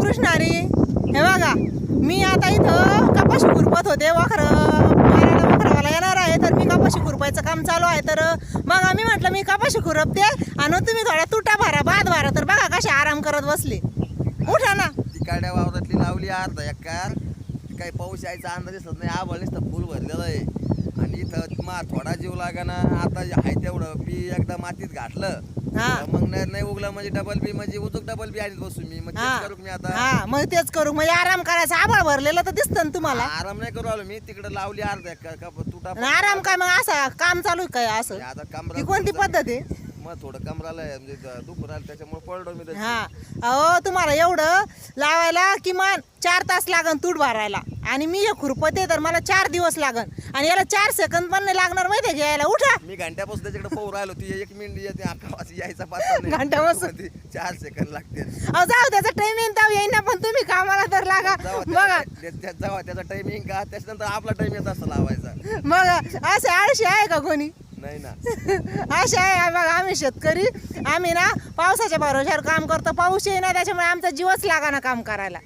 कृष्णारी हे बघा मी आता इथं कपाशी खुरपत होते वाखर मारायला वाखरावाला येणार आहे तर मी कपाशी खुरपायचं काम चालू आहे. तर मग मी म्हटलं मी कपाशी खुरपते आणि तुम्ही थोडा तुटा भरा बाद भरा. तर बघा कसे आराम करत बसले. उठा ना. ती काड्या वावरातली लावली अर्धा एकार. काही पाऊस यायचा अंदाज दिसत नाही. आभाळ नुसतं फुल भरलेलं आहे. आणि इथं मा थोडा जीव लागाना. आता आहे तेवढं. मी एकदा मातीत घातलं. हा. मग नाही नाही उगला म्हणजे डबल बी म्हणजे उचूक डबल बी आणत बसू मी. मग तेच करू मी आता. हा मग तेच करू. म्हणजे आराम करायचा. आभाळ भरलेलं तर दिसतं ना तुम्हाला. आराम नाही करू आलो मी. तिकडे लावली अर्धा एकर का तुटा आणि आराम काय मग असं? काम चालू आहे काय असं? आता ही कोणती पद्धत आहे? मग थोडं कमराला आहे, म्हणजे दुखून आलं त्याच्यामुळे पडलो मी. हा. अहो तुम्हाला एवढं लावायला किमान चार तास लागन तूट भरायला. आणि मी हे खुरपते तर मला चार दिवस लागन. आणि याला चार सेकंद पण नाही लागणार माहितीये का यायला? उठा. मी घंट्यापासून त्याच्याकडे पाहू राहिलो ती एक मिनिट येते अकरा वाजता यायचा पाच घंट्यापासून? चार सेकंद लागते. अहो जाऊ त्याचा टाइम येईन तेव्हा येईन ना पण तुम्ही कामाला तर लागा. बघा. जेव्हा त्याचा टायमिंग का? त्याच्यानंतर आपला टाइम येत असतो लावायचा. मग असे आळशी आहे का कोणी? नाही ना. असे आहे बघा. आम्ही शेतकरी आम्ही ना पावसाच्या भरोश्यावर काम करतो. पाऊस येईना त्याच्यामुळे आमचा जीवच लागाना काम करायला.